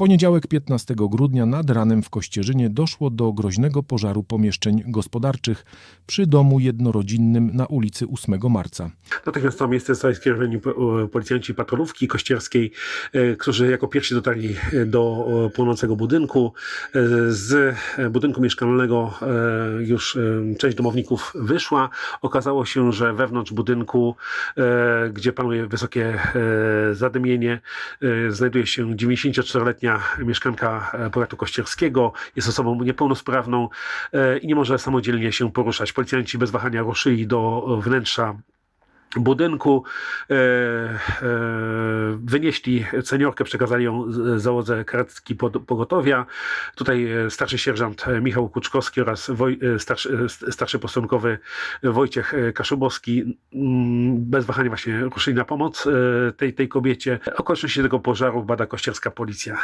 poniedziałek 15 grudnia nad ranem w Kościerzynie doszło do groźnego pożaru pomieszczeń gospodarczych przy domu jednorodzinnym na ulicy 8 marca. Natychmiast na miejsce zostali skierowani po- policjanci patrolówki kościerskiej, e, którzy jako pierwsi dotarli e, do płonącego budynku. E, Z budynku mieszkalnego już część domowników wyszła. Okazało się, że wewnątrz budynku, gdzie panuje wysokie zadymienie, znajduje się 94-letnia mieszkanka e, powiatu kościerskiego. Jest osobą niepełnosprawną e, i nie może samodzielnie się poruszać. Policjanci bez wahania ruszyli do wnętrza budynku, e, e, wynieśli seniorkę, przekazali ją z- załodze karetki pogotowia. Tutaj e, starszy sierżant e, Michał Kuczkowski oraz e, starszy, e, st- starszy Wojciech e, Kaszubowski bez wahania właśnie ruszyli na pomoc e, tej, tej kobiecie. Okoliczności tego pożaru bada kościerska policja.